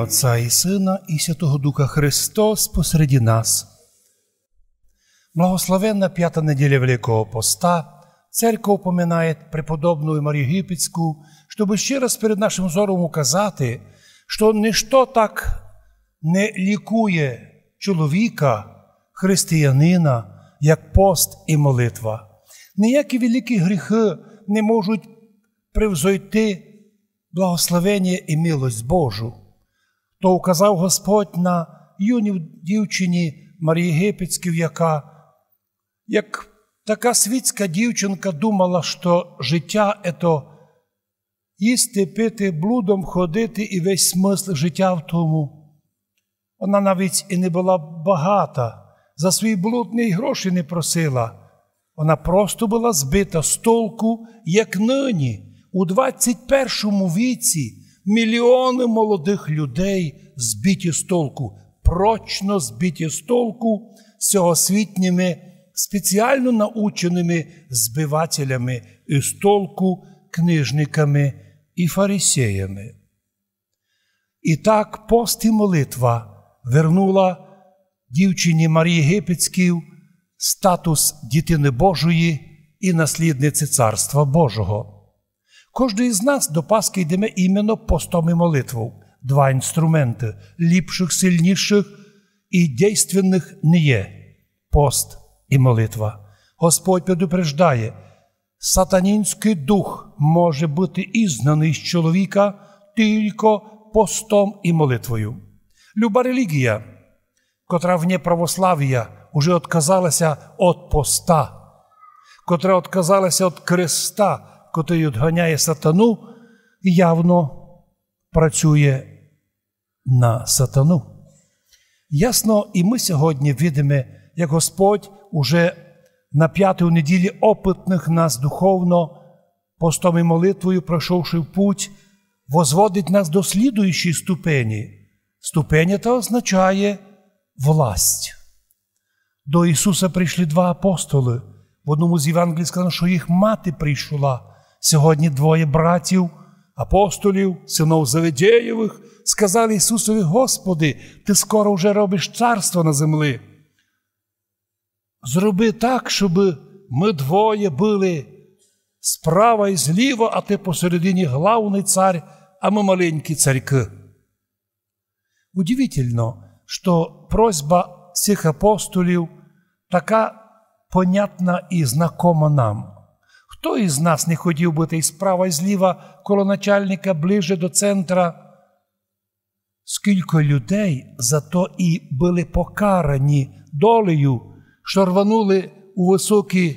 Отца і Сина, і Святого Духа Христос посреди нас. Благословенна п'ята неділя Великого Поста, Церковь упоминає преподобную Марію Єгипетську, щоб ще раз перед нашим зором указати, що ніщо так не лікує чоловіка, християнина, як пост і молитва. Ніякі великі гріхи не можуть превзойти благословення і милость Божу. То указав Господь на юній дівчині Марії Єгипетській, яка, як така світська дівчинка, думала, що життя це їсти, пити, блудом ходити і весь смисл життя в тому. Вона навіть і не була багата, за свій блудний гроші не просила. Вона просто була збита з толку, як нині. У 21 віці мільйони молодих людей збиті з толку, прочно збиті з толку всьогосвітніми, спеціально наученими збивателями із толку, книжниками і фарисеями. І так пост і молитва вернула дівчині Марії Єгипетській статус дитини Божої і наслідниці Царства Божого. Кожен із нас до Пасхи йдемо іменно постом і молитвою. Два інструменти ліпших, сильніших і действенних не є пост і молитва. Господь предупреждає, сатанінський дух може бути ізнаний з чоловіка тільки постом і молитвою. Люба релігія, котра вне православ'я уже відказалася від поста, котра відказалася від креста, котрий відганяє сатану, явно працює на сатану. Ясно, і ми сьогодні видимо, як Господь уже на п'ятій неділі опитних нас духовно, постом і молитвою, пройшовши в путь, возводить нас до слідуючої ступені. Ступеня та означає власть. До Ісуса прийшли два апостоли. В одному з Євангелій сказано, що їх мати прийшла. Сьогодні двоє братів, апостолів, синов Заведєєвих, сказали Ісусові, Господи, Ти скоро вже робиш царство на землі. Зроби так, щоб ми двоє були справа і зліва, а ти посередині главний цар, а ми маленькі царьки. Удивительно, що просьба цих апостолів така понятна і знакома нам. Хто із нас не хотів бути і справа і зліва коло начальника ближе до центра? Скільки людей зато і були покарані долею, що рванули у високі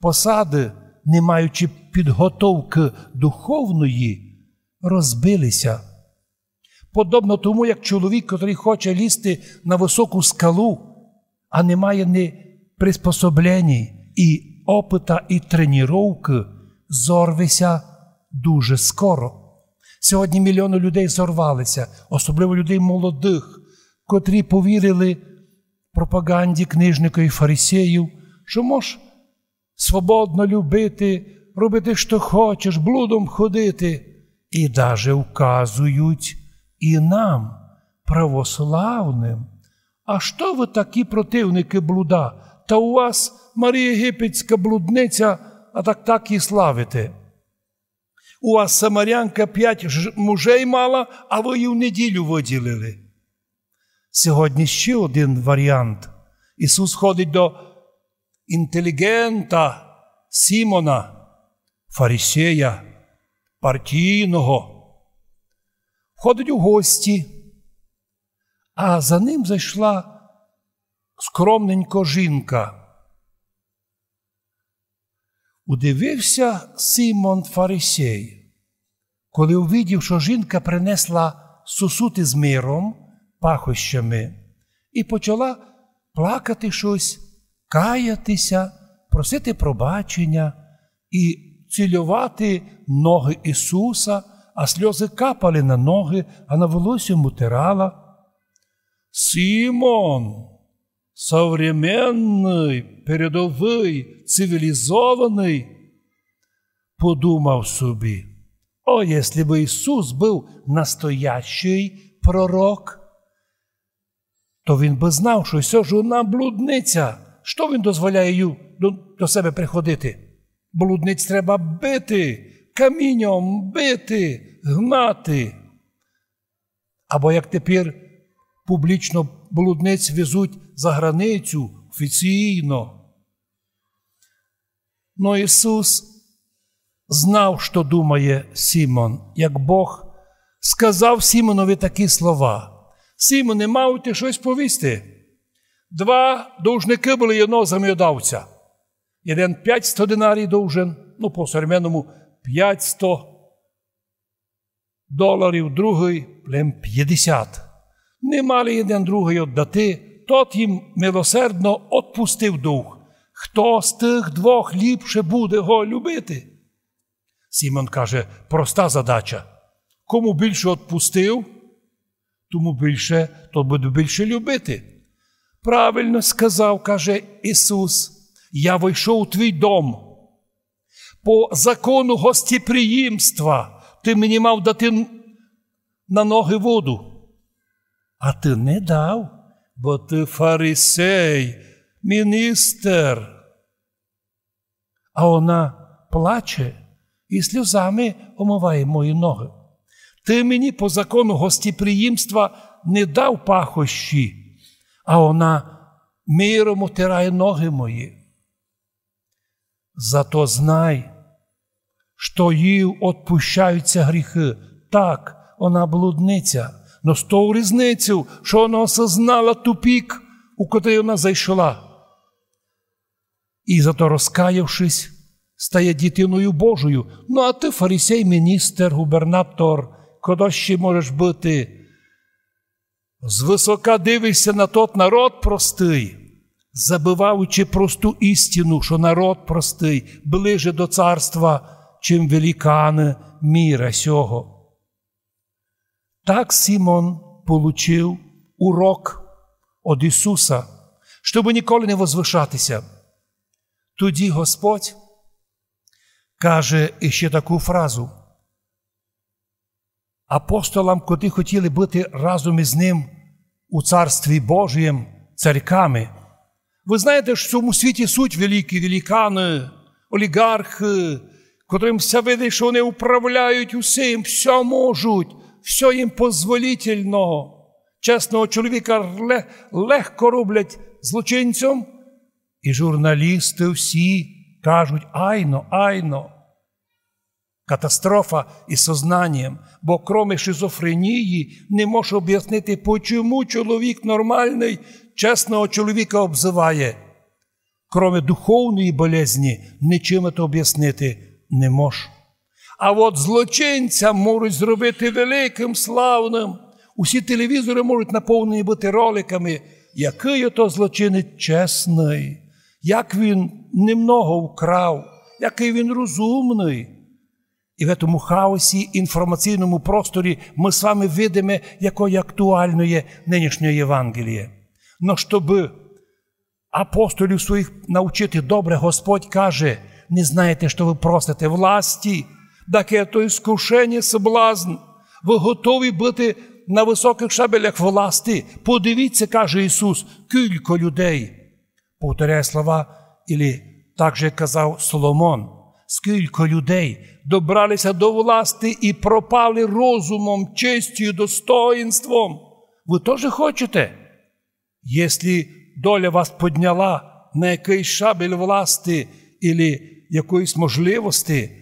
посади, не маючи підготовки духовної, розбилися. Подобно тому, як чоловік, який хоче лізти на високу скалу, а не має ні приспособлень і опита і тренування, зорвися дуже скоро. Сьогодні мільйони людей зорвалися, особливо людей молодих, котрі повірили пропаганді книжника і фарисеїв, що можеш свободно любити, робити, що хочеш, блудом ходити, і даже вказують і нам, православним. А що ви такі противники блуда? Та у вас Марія Єгипетська блудниця, а так так і славите. У вас Самарянка п'ять мужей мала, а ви її в неділю виділили. Сьогодні ще один варіант. Ісус ходить до інтелігента Сімона, фарисея, партійного, ходить у гості, а за ним зайшла скромненько жінка. Удивився Симон Фарисей, коли увидів, що жінка принесла сусути з миром, пахощами, і почала плакати щось, каятися, просити пробачення і цілювати ноги Ісуса, а сльози капали на ноги, а на волосся мутирала. Симон, современний, передовий, цивілізований, подумав собі, о, якщо б Ісус був настоящий пророк, то він би знав, що все ж вона блудниця. Що він дозволяє їй до, до себе приходити? Блудниць треба бити, камінням бити, гнати. Або як тепер публічно блудниць везуть за границю офіційно. Но Ісус знав, що думає Сімон, як Бог сказав Сімонові такі слова. Сімоне, мав ти щось повісти. Два довжники були одного зам'єдавця. Один 500 динарій довжен, ну, по современному 500 доларів, другий плем 50. Не мали один другий віддати, тот їм милосердно отпустив дух. Хто з тих двох ліпше буде його любити? Сімон каже, проста задача. Кому більше відпустив, тому більше, то буде більше любити. Правильно сказав, каже Ісус, я вийшов у твій дом. По закону гостєприємства ти мені мав дати на ноги воду. А ти не дав, бо ти фарисей, міністр. А вона плаче і сльозами омиває мої ноги. Ти мені по закону гостєприємства не дав пахощі, а вона миром отирає ноги мої. Зато знай, що їй відпущаються гріхи. Так, вона блудниця, но з того різницю, що вона осознала тупік, у котрий вона зайшла. І зато розкаявшись, стає дитиною Божою. Ну, а ти фарисей, міністр, губернатор, куди ще можеш бути? Звисока дивишся на тот народ простий, забиваючи просту істину, що народ простий, ближе до царства, чим великани міра сього. Так Сімон получив урок від Ісуса, щоб ніколи не возвишатися. Тоді Господь каже іще таку фразу. Апостолам, котрі хотіли бути разом із ним у Царстві Божієм царьками. Ви знаєте, що в цьому світі суть великі великани, олігархи, котрим все видить, що вони управляють усім, все можуть, все їм позволительно. Чесного чоловіка легко роблять злочинцям, і журналісти всі кажуть айно, айно. Катастрофа із сознанням, бо кроме шизофренії не може об'яснити, чому чоловік нормальний, чесного чоловіка обзиває. Кроме духовної болезні, нічим це об'яснити не може. А от злочинця можуть зробити великим, славним. Усі телевізори можуть наповнені бути роликами, який то злочинець чесний, як він немного вкрав, який він розумний. І в цьому хаосі інформаційному просторі ми з вами видимо, якої актуально є нинішнє Євангеліє. Но щоб апостолів своїх навчити добре, Господь каже, не знаєте, що ви просите власті, таке то іскушення, соблазн. Ви готові бути на високих шабелях власти. Подивіться, каже Ісус, кілько людей. Повторяє слова, і так же казав Соломон. Скільки людей добралися до власти і пропали розумом, честю, достоїнством. Ви теж хочете? Якщо доля вас підняла на якийсь шабель власти або якоїсь можливості,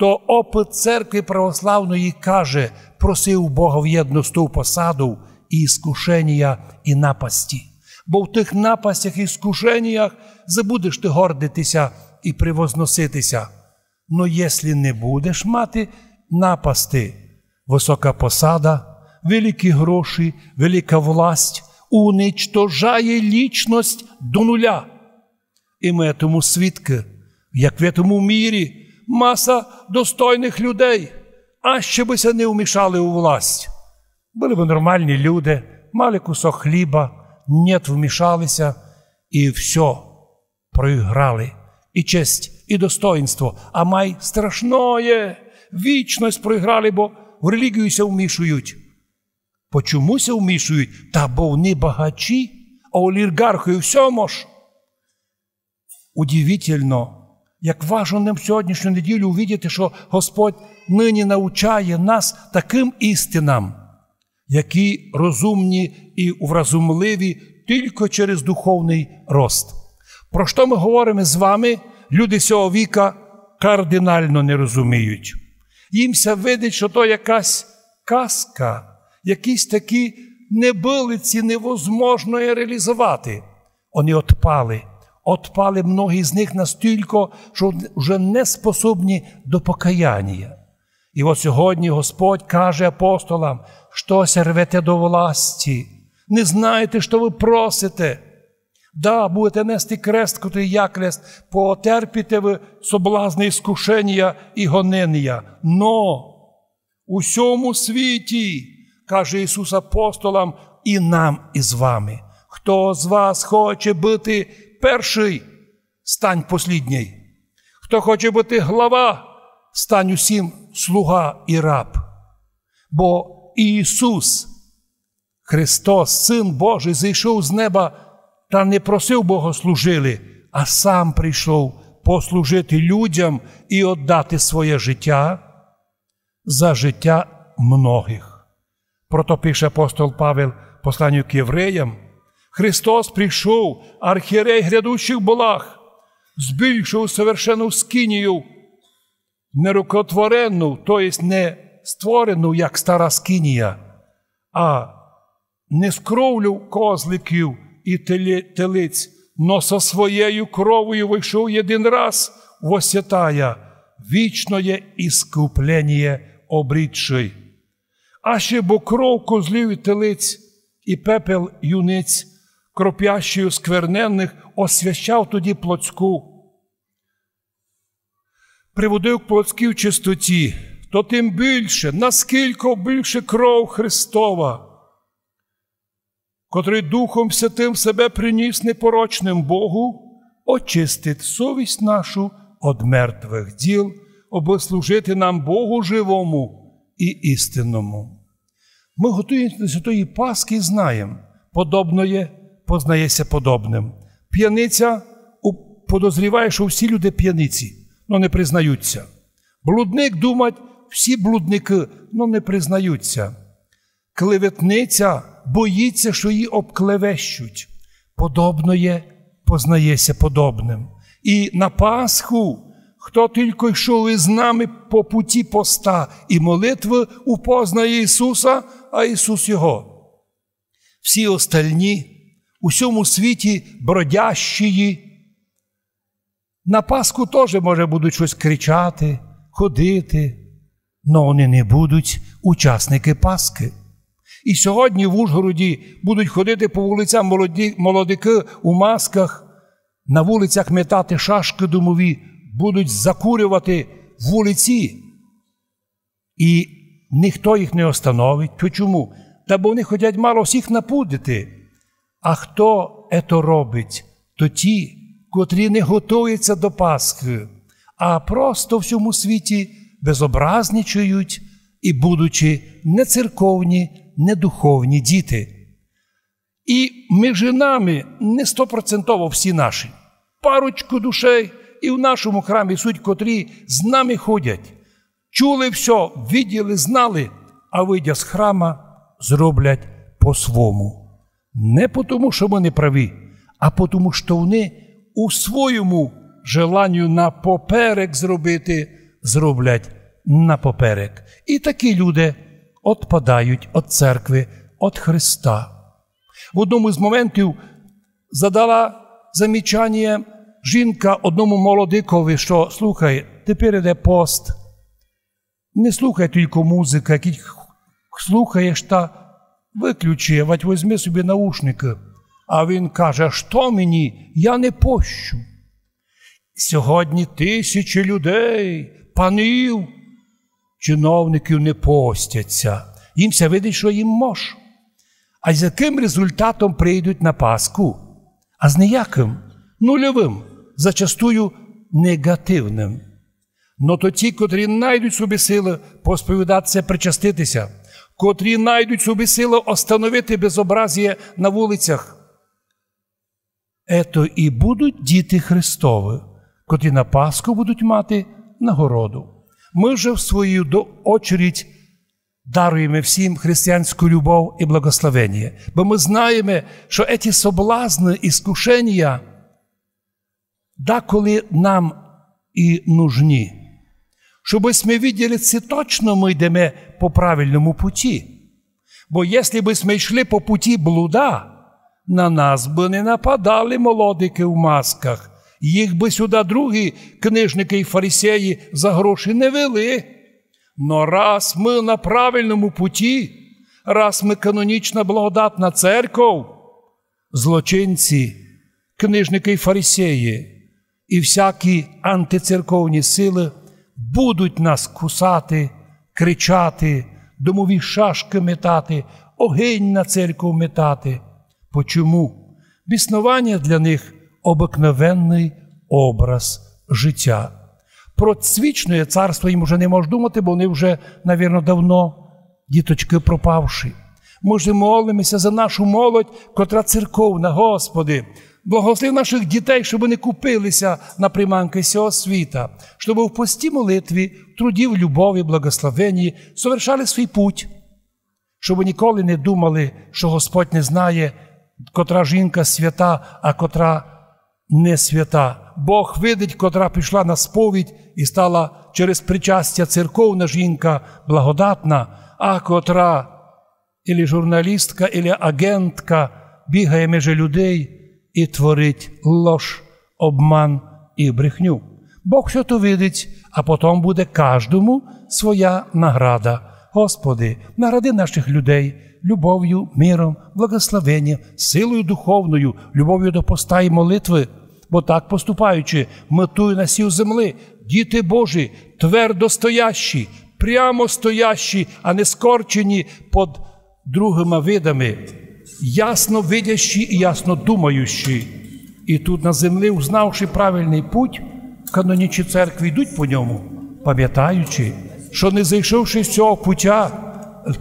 то опит церкви православної каже, просив Бога в єдності посаду і іскушення, і напасті. Бо в тих напастях і скушеннях забудеш ти гордитися і привозноситися. Но якщо не будеш мати напасти, висока посада, великі гроші, велика власть уничтожає лічність до нуля. І ми тому свідки, як в цьому мірі маса достойних людей, а ще бися не вмішали у власть. Були б нормальні люди, мали кусок хліба, нет вмішалися і все проіграли. І честь, і достоинство, а май страшное, вічність проіграли, бо в релігію ся вмішують. Почомуся вмішують, та бо вони багачі, а олігархи всьому ж. Удивительно, як важно нам сьогоднішню неділю увидіти, що Господь нині навчає нас таким істинам, які розумні і вразумливі тільки через духовний рост. Про що ми говоримо з вами? Люди цього віка кардинально не розуміють. Їмся видить, що то якась казка, якісь такі небилиці невозможно реалізувати. Вони отпали. Отпали многі з них настільки, що вже не способні до покаяння. І от сьогодні Господь каже апостолам, що рвете до власті, не знаєте, що ви просите. Да, будете нести крест, котрий я крест, потерпіте ви соблазни іскушення і гонення. Но у всьому світі, каже Ісус апостолам, і нам із вами. Хто з вас хоче бути перший, стань послідній. Хто хоче бути глава, стань усім слуга і раб. Бо Ісус, Христос, Син Божий, зійшов з неба та не просив богослужили, а сам прийшов послужити людям і віддати своє життя за життя многих. Прото пише апостол Павел посланню к євреям. Христос прийшов, архірей грядущих благ, збільшив совершену скинію, нерукотворену, тобто не створену, як стара скинія, а не з кровлю козликів і телиць, но со своєю кровою вийшов один раз восвятая, вічное іскуплення обрідший. А ще бо кров козлів і телиць, і пепел юниць, кропящою скверненних, освящав тоді плотську. Приводив к в чистоті, то тим більше, наскільки більше кров Христова котрий Духом Святим себе приніс непорочним Богу, очистить совість нашу од мертвих діл, аби служити нам Богу живому і істинному. Ми готуємося до Святої Пасхи і знаємо, подобноє познається подобним. П'яниця подозріває, що всі люди п'яниці, але не признаються. Блудник думать, всі блудники, але не признаються. Клеветниця боїться, що її обклевещуть. Подобно є, познається подобним. І на Пасху, хто тільки йшов із нами по путі поста і молитви, упознає Ісуса, а Ісус Його. Всі остальні у всьому світі бродящі. На Пасху теж, може, будуть щось кричати, ходити, але вони не будуть учасники Пасхи. І сьогодні в Ужгороді будуть ходити по вулицям молоді, молодики у масках, на вулицях метати шашки домові, будуть закурювати вулиці. І ніхто їх не остановить. Чому? Та бо вони хочуть мало всіх напудити. А хто це робить? То ті, котрі не готуються до Пасхи, а просто в всьому світі безобразничають і, будучи нецерковні, недуховні діти. І між нами не стопроцентово всі наші. Парочку душей і в нашому храмі суть, котрі з нами ходять. Чули все, виділи, знали, а вийдя з храма, зроблять по-свому. Не тому, що не праві, а тому, що вони у своєму желанню на поперек зробити, зроблять на поперек. І такі люди отпадають від церкви, від Христа. В одному з моментів задала замічання жінка одному молодикові, що слухай, тепер іде пост. Не слухай тільки музика, слухаєш та виключи, вать візьми собі наушники. А він каже, що мені, я не пощу. Сьогодні тисячі людей, панів чиновників не постяться. Їм все видить, що їм мож. А з яким результатом прийдуть на Пасху? А з ніяким нульовим, зачастую негативним. Но то ті, котрі знайдуть собі сили посповідатися, причаститися, котрі найдуть собі силу остановити безобразія на вулицях. Ето і будуть діти Христові, котрі на Пасху будуть мати нагороду. Ми вже в свою очередь даруємо всім християнську любов і благословення, бо ми знаємо, що ці соблазни і скушення деколи нам і нужні. Щоб ми виділи, це точно ми йдемо по правильному путі. Бо якщо б ми йшли по путі блуда, на нас би не нападали молодики в масках, їх би сюди другі книжники і фарисеї за гроші не вели. Но раз ми на правильному путі, раз ми канонічна благодатна церков, злочинці, книжники і фарисеї і всякі антицерковні сили будуть нас кусати, кричати, домові шашки метати, огинь на церкву метати. Почому? Біснування для них обикновенний образ життя. Про цвічне царство їм вже не можеш думати, бо вони вже, навірно, давно діточки пропавши. Ми ж молимося за нашу молодь, котра церковна, Господи. Благослови наших дітей, щоб вони купилися на приманки цього світа, щоб в пості молитві, труді в любові, благословенні совершали свій путь, щоб ніколи не думали, що Господь не знає, котра жінка свята, а котра не свята. Бог видить, котра пішла на сповідь і стала через причастя церковна жінка благодатна, а котра, ілі журналістка, ілі агентка бігає між людей і творить лож, обман і брехню. Бог все то видить, а потім буде кожному своя награда. Господи, награди наших людей любов'ю, миром, благословенням, силою духовною, любов'ю до поста і молитви, бо так поступаючи, метує на сів земли, діти Божі, твердо стоящі, прямо стоящі, а не скорчені під другими видами ясно видящі і ясно думаючі. І тут на землі, узнавши правильний путь, канонічні церкви йдуть по ньому, пам'ятаючи, що не зайшовши з цього пуття,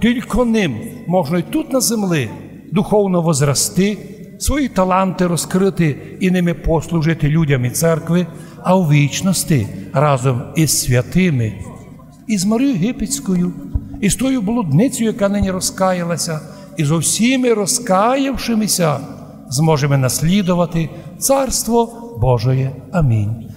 тільки ним можна й тут на землі духовно возрасти, свої таланти розкрити і ними послужити людям і церкви, а у вічності разом із святими, і з Марією Єгипетською, і з тою блудницею, яка нині розкаялася і з усіми розкаявшимися зможемо наслідувати Царство Божоє. Амінь.